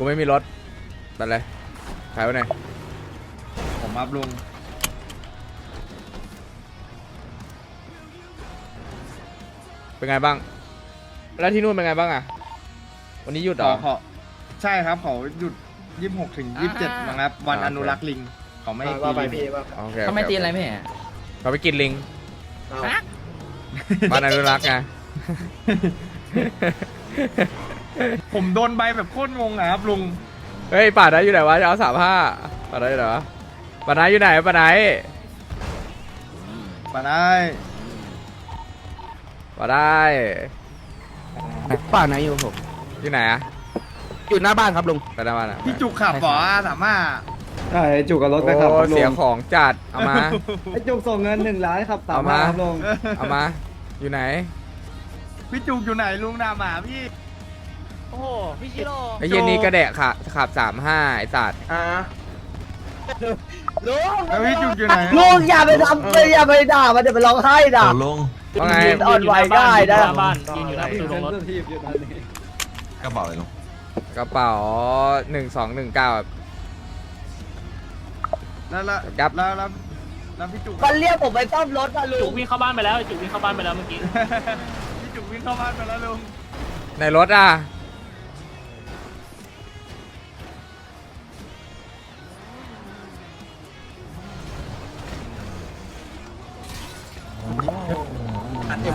กูไม่มีรถไปเลยขายไว้หน่อยผมอัพลุงเป็นไงบ้าง แล้วที่นู่นเป็นไงบ้างอะ วันนี้หยุดเหรขออขอใช่ครับเขาหยุดยี่สิบหกถึงยี่สิบเจ็ดนะครับ วันอ่า อนุรักษ์ลิง เขาไม่ว่าไปตีลิพี่งว่าโอเคทำไมโอเคตีอะไรไม่เห็นเขาไปกินลิงเอาบ้านอนุรักษ์ไง ผมโดนใบแบบโคตรงงอะครับลุงเฮ้ยป่าได้อยู่ไหนวะจะเอาสามห้าป่าได้อยู่ไหนวะป่าได้อยู่ไหนป่าได้มาได้ ป่าได้ป่าไหนอยู่ผมอยู่ไหนอะอยู่หน้าบ้านครับลุงไปได้บ้านอะพี่จุกขับเหรอสามารถใช่จุกกับรถไปขับโอ้ครับลุเสียงของจัดเอามาไอ้จุกส่งเงินหนึ่งล้านครับสามเอามาครับลุงเอามา อยู่ไหน พี่จุกอยู่ไหนลุงนาหมาพี่ โอ้พี่ชิโร่ไอ้เหี้ย็นนี้กระแดะขาขับสามห้าไอ้สัตว์อ่าลุงแล้วพี่จุกอยู่ไหนลุงอย่าไปทำเลยอย่าไปด่ามันจะไปร้องไห้ด่า ลงว่าไงยืนอ่อนไหวได้นะ บ้านยืนอยู่หน้าประตูโรงรถเซนซิทีฟอยู่ตอนนี้กระเป๋าเลยลงกระเป๋าหนึ่งสองหนึ่งเก้า แล้วแล้วครับ แล้วแล้วแล้วพี่จุกมันเรียกผมไปซ่อมรถอะลุจุงกวิ่งเข้าบ้านไปแล้วจุกวิ่งเข้าบ้านไปแล้วเมื่อกี้พี่จุกวิ่งเข้าบ้านไปแล้วลุงในรถอะ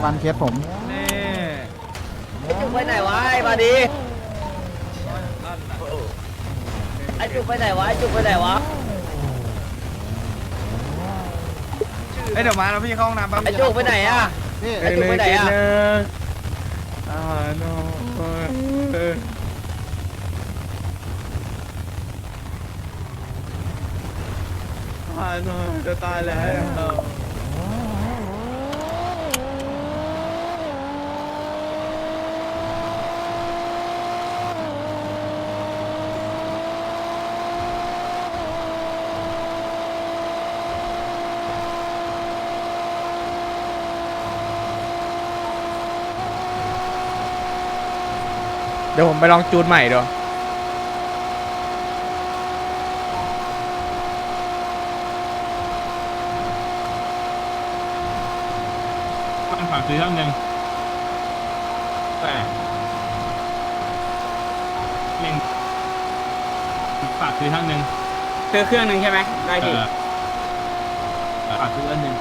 วันเคสผมนี่ไอ้จุกไปไหนวะไอ้มาดีไอ้จุกไปไหนวะไอ้จุกไปไหนวะเอ้ยเดี๋ยวมาแล้วพี่เข้าห้องน้ำแป๊บไอ้จุกไปไหนอะไอ้จุกไปไหนอะอ่าโนอ่าโนจะตายแล้ว ดี๋ยวผมไปลองจูนใหม่ดูฝากซื้อเครื่องหนึ่งแต่เล่งฝากซื้อเครื่องหนึ่งซื้อเครื่องหนึ่งใช่ไหมได้เอดิ อฝากซื้อเครื่องหนึ่ง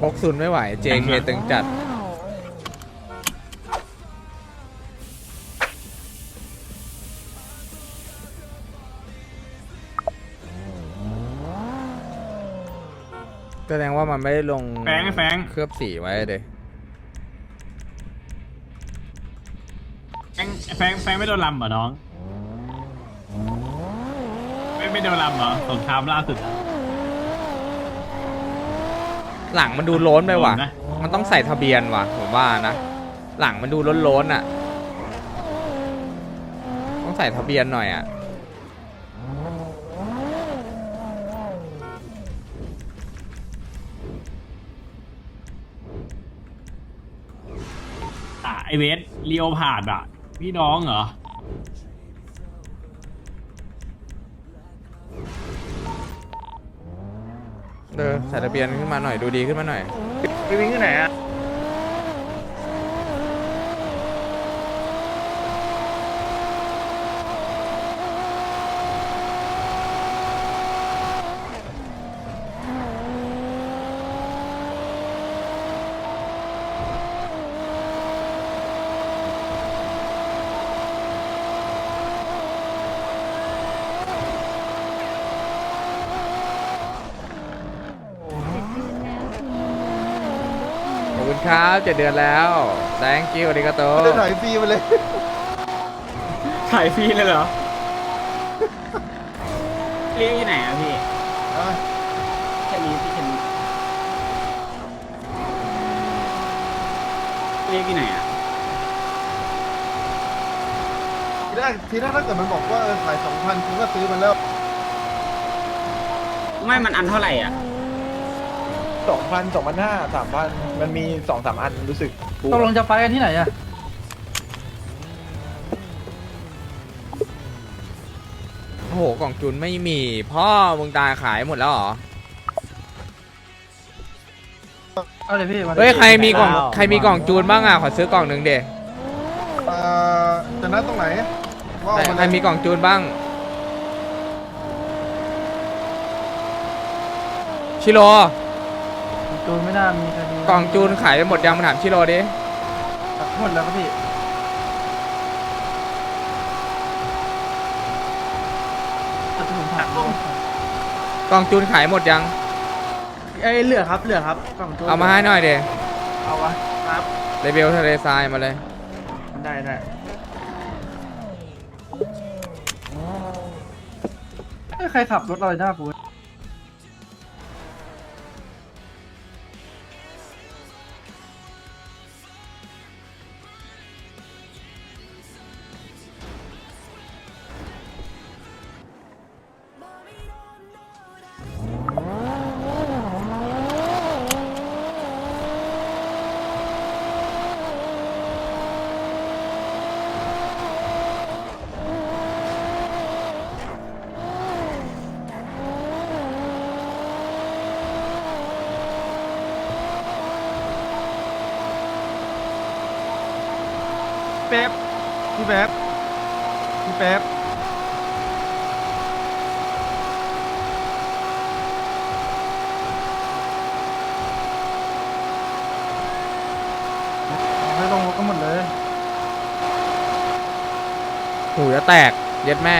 พกซุนไม่ไหว JK ตึงจัด แสดงว่ามันไม่ได้ลงแฟงแฟงเคลือบสีไว้เดยแฟงแฟงแฟงไม่โดนลำเหรอน้อง ไม่ไม่โดนลำเหรอสงครามล่าสุดอะ หลังมันดูล้นไปว่ะ มันต้องใส่ทะเบียนว่ะผมว่านะ หลังมันดูล้นๆอะ ต้องใส่ทะเบียนหน่อยอะ่ะไอเวสเลียวผ่านอะ พี่น้องเหรอ เออใส่ทะเบียนขึ้นมาหน่อยดูดีขึ้นมาหน่อย ไปวิ่งที่ไหนอะ คุณครับเจ็ดเดือนแล้ว thank you อาริกาโตถ่ายฟรีไปเลยถ่ายฟรีเลยเหรอ เรียกที่ไหนอะพี่แค่นี้พี่แค่นี้เรียกที่ไหนอะทีแรกทีแรกถ้าเกิดมันบอกว่าเออขายสองพันคุณก็ซื้อมันแล้ว ไม่มันอันเท่าไหร่อะ สองพันสองพันห้าสามพันมันมีสองสามอันรู้สึกตกลงจะไฟกันที่ไหนอะโอ้โหกล่องจุนไม่มี พ่อมึงตายขายหมดแล้วเหรอ เอาเลยพี่มาเฮ้ย ใครมีกล่องใครมีกล่องจูนบ้างอะ ขอซื้อกล่องหนึ่งเดเอ่อจะนัดตรงไหนว่าใครเอามาใครมีกล่องจูนบ้าง ชิโร่ จูนไม่น่ามีใครมีกล่องจูนขายไปหมดยังมาถามชิโร่ดิหมดแล้วครับพี่แต่ผมถามกล่องจูนขายหมดยัง เอ้ยเหลือครับเหลือครับกล่องจูนเอามาให้หน่อยเดเอาวะครับเลเบลทะเลทรายมาเลย ได้ได้เอ้ยใครขับรถอะไรหน้ากู แป๊บพี่แป๊บให้ลงรถก็หมดเลย หูจะแตก เย็ดแม่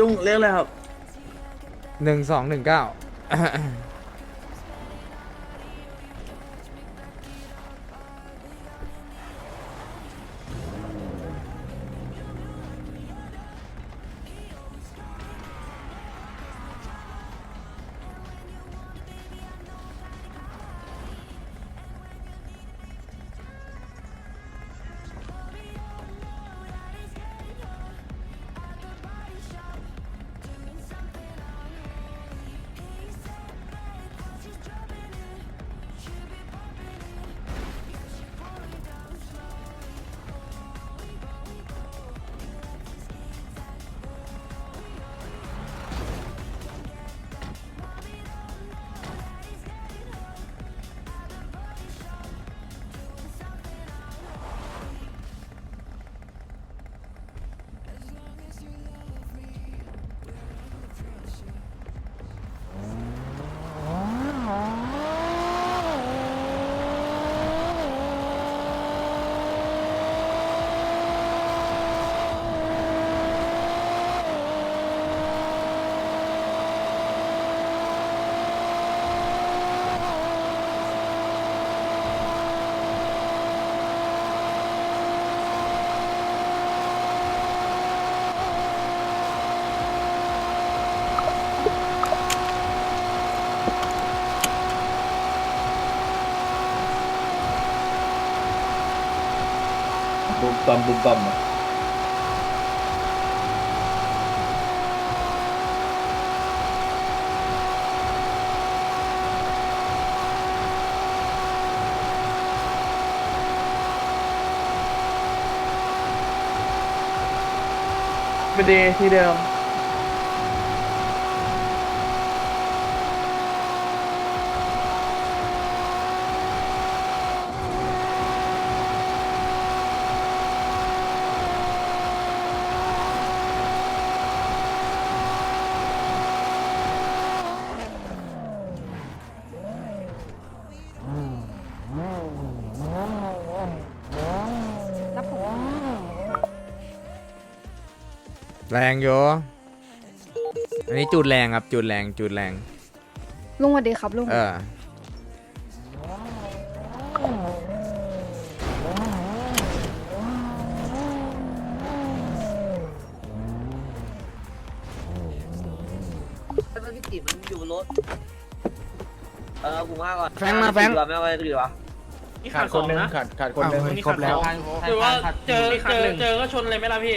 ลุงเรียกอะไรครับหนึ่งสองหนึ่งเก้า บัมบุมบัมอะไปดีที่เดิม แรงอยู่อันนี้จูดแรงครับจูดแรงจูดแรง ลุงสวัสดีครับลุง เออมันพี่ติมันอยู่บนรถ เออกูมาก่อนแฟงมาแฟงถือวะไม่เอาไปถือวะขาดคนหนึงขาดขาดคนหนึงครบแล้ว หรือว่าเจอเจอเจอก็ชนเลยไหมล่ะพี่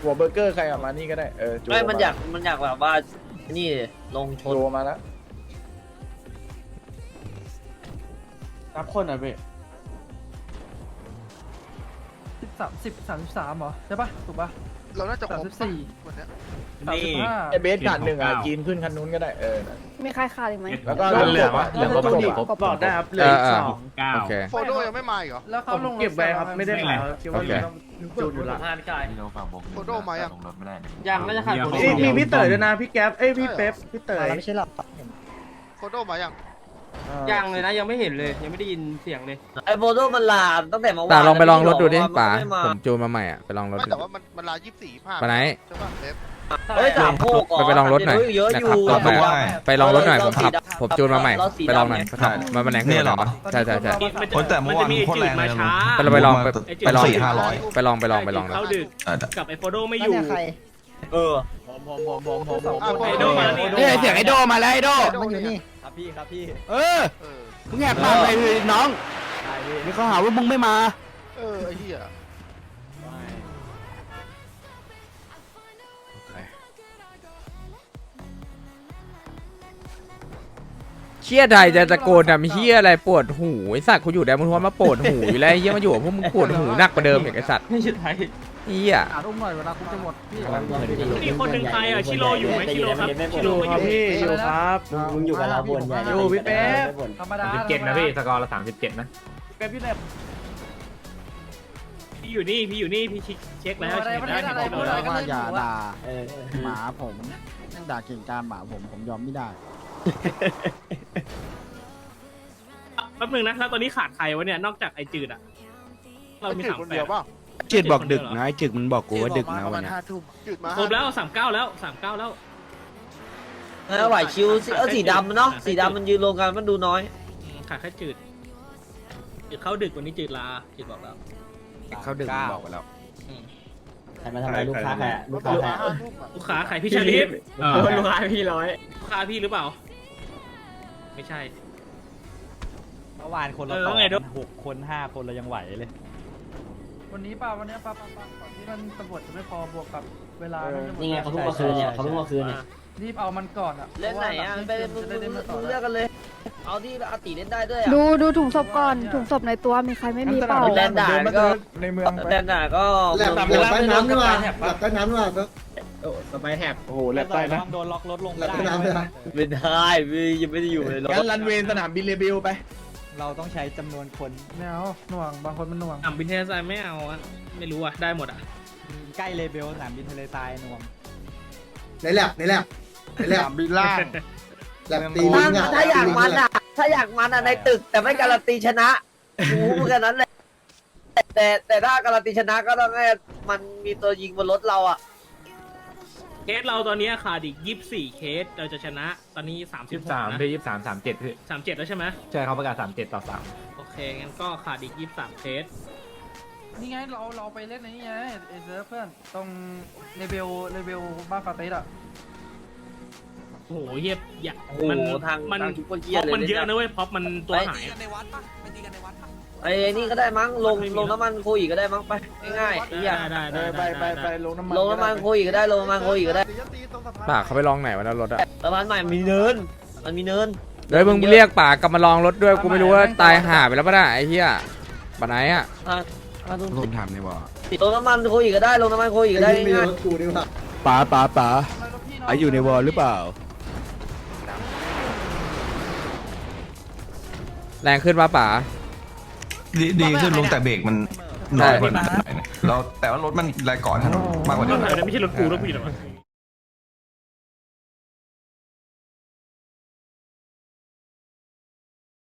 หัวเบอร์เกอร์ใครออกมานี่ก็ได้เออจูไม่มันอยากมันอยากแบบว่า นี่ลงชน โจมาแล้วนับคนอะพี่สิบสามสิบสามสิบสามเหรอ ใช่ปะถูกปะ เราน่าจะคสามรบสิบสี่วันเนี้ย สามสิบห้า ไอเบสขาดหนึ่งอะจีนขึ้นคันนู้นก็ได้เออนะ มีใครขาดอีกไหมแล้วก็เหลือกบะเหลือครบกบเหลืออะครบบอกได้ครับเหลืออีกเออสองเก้าโอเคโฟโดยังไม่มาอีกเหรอแล้วเขาลงเก็บไว้ครับไม่ได้ขายครับคิดว่าโอเคต้องจูดอยู่ละงานกายโฟโดมายังยังน่าจะขาดคนเดี๋ยวมีพี่เต๋อด้วยนะพี่แก๊ปเอ้ยพี่เป๊ปพี่เต๋อไม่ใช่หรอโฟโดมายังยังเลยนะยังไม่เห็นเลยยังไม่ได้ยินเสียงเลยไอโบโดมันลามตั้งแต่เมื่อวานตาลองไปลองรถดูดิแล้วป๋ามันไม่มาผมจูนมาใหม่อะไปลองรถไม่ดูแต่ว่ามันมันลายี่สิบสี่ผ้าไปไหนใช่ป่ะเซฟ เฮ้ยสามโมกไปไปลองรถหน่อยเยอะอยู่นะครับต่อไปอะไปลองรถหน่อยผมขับ ผมจูนมาใหม่เราสีไปลองหน่อยดำครับมันมันแรงขึ้นกว่าเดิมปะใช่ใช่ใช่คนแต่เมื่อวานโคตรแรงเลยนะไปลองไปลองไปไปลองสี่ห้าร้อย ไปลองไปลองไปลองนะ เข้าดึกกับไอโฟโดไม่อยู่เอออะโฟไอโดโดมามาแล้วนี่นี่เสียงไอโดมาแล้วไอโดมันอยู่นี่ ครับพี่ครับพี่เออเออมึงแหกปากไปเลยน้องนี่เขาหาว่ามึงไม่มา เออไอ้เหี้ย เชี่ยใดจะตะโกนทำเฮียอะไรปวดหูไอสัตว์กูอยู่แดนมึงทว่ามาปวดหูอยู่แล้วไอ้เฮียมาอยู่กับพวกมึงปวดหูหนักกว่าเดิมอีกไอสัตว์ไม่ใช่ไทยเฮียอ่านอุ้มหน่อยเวลาคุณจะหมดพี่นี่คนหนึ่งใครอะชิโร่อยู่ไหมชิโร่ครับชิโร่ไม่อยู่พี่อยู่ครับมึงอยู่กับเราบนใหญ่อยู่พี่เป๊ปธรรมดาสิบเจ็ดนะพี่สกอร์ละสามสิบเจ็ดนะเป๊ปพี่เล็บพี่อยู่นี่พี่อยู่นี่พี่เช็คแล้วเช็คแล้วอะไรชิโร่อะไรแล้วว่าอย่าด่าหมาผมนั่งด่าเก่งการหมาผมผมยอมไม่ได้ แป๊บนึงนะแล้วตอนนี้ขาดใครวะเนี่ยนอกจากไอจืดอะเรามีจืดสามคนแปเดียดวเปล่าจืดบอกดึกนะจืดมันบอกกูว่าดึกนะวันนี้จืดมาครบแล้วสามเก้าแล้วสามเก้าแล้ว เออไหวชิวสิเออสีดำเนาะสีดำมันยืนรวมกันมันดูน้อยขาดแค่จืดจืดเข้าดึกวันนี้จืดลาจืดบอกแล้วเขาดึกบอกไปแล้วใครมาทำอะไรลูกค้าแพ้ลูกค้าแพ้ลูกค้าใครพี่ชาลิฟเออลูกค้าพี่ร้อยลูกค้าพี่หรือเปล่า ไม่ใช่ เมื่อวานคนละเออต่อไงด้วยหกคนห้าคนเรายังไหวเลย วันนี้ป่ะวันนี้ป่ะป่ะป่ะก่อนที่มันตำรวจจะไม่พอบวกกับเวลานี่ไงเขาเพิ่งมาคืนเนี่ยเขาเพิ่งมาคืนเนี่ยรีบเอามันก่อนอะเล่นไหนอะไปมึงจะได้เล่นมาต่อเลือกกันเลย เอาที่อาติเล่นได้ด้วยอะ ดูดูถุงศพก่อน ถุงศพในตัวมีใครไม่มีเปล่า แลนด่าก็ ในเมืองไปแลนด่าก็แหลบแหลบใต้น้ำนี่ว่าแหลบใต้น้ำนี่ว่า สบายแถบโอ้โหแลบใต้นะ โดนล็อกรถลงแหลไม่บได้ใต้น้ำเลยนะไม่ได้พี่ยังไม่ได้อยู่ในรถงั้นรันเวย์สนามบินเรเบลไป เราต้องใช้จำนวนคนไม่เอาหน่วง บางคนมันหน่วง อ่ำบินเทสไซไม่เอาอะไม่รู้อะได้หมดอะใกล้เลเบลสนามบินทะเลทรายนวมในแหลบในแหลบในแหลบบินล่างแหลบตีถ้าลิงอะถ้าอยากมันอะ ถ้าอยากมันอะในตึกแต่ไม่การันตีชนะกูเหมือนกันนั้นแหละแต่แต่ถ้าการันตีชนะก็ต้องให้มันมีตัวยิงบนรถเราอะ เคสเราตอนนี้ขาดอีกยี่สิบสี่เคสเราจะชนะตอนนี้สามสิยี่บสิบสามนะพี่ยี่สิบสามสามเจ็ดพี่สามเจ็ดแล้วใช่ไหมใช่เขาประกาศสามเจ็ดต่อสามโอเคงั้นก็ขาดอีกยี่สิบสามเคสนี่ไงเราเราไปเล่นในนี่ไงเอเซอร์เพื่อนตรงเลเวลเลเวลบ้านฟาเตสอะโอ้โหเยียบอยากโอ้โหมันทางมันทางทุกคนเกีพ็ยอร์ปเลยมันเยอะเนี่ยนะเว้ยพ็อปมันตัวหายอะไอ้นี่ก็ได้มั้งลงลงน้ำมันโคอีกก็ได้มั้งไปง่ายๆไอ้เหี้ยได้ได้เอได้อไปไปไปลงน้ำมันลงน้ำมันโคอีกก็ได้ลงน้ำมันโคอีกก็ได้ป่าเขาไปลองไหนวะนะรถอะสะพานใหม่มันมีเนิน มันมีเนินเดี๋ยวมึงเรียกป่ากลับมาลองรถด้วยกูไม่รู้ว่าตายห่าไปแล้วปะน่ะไอ้เหี้ยปะไหนอะอะอะตรงผมถามในบ่อลงน้ำมันโคอีกก็ได้ลงน้ำมันโคอีกก็ได้ง่ายป๋าป๋าป๋าไออยู่ในวอลหรือเปล่าแรงขึ้นปะป่า ดีดีขึ้นลงแต่เบรกมันใช่น้อยกว่าหน่อยนะแล้วแต่ว่ารถมันแรงก่อนถนนมากกว่ารเดิถมไหนเนี่ยไม่ใช่รถกูรถกูอยู่ไหนวะ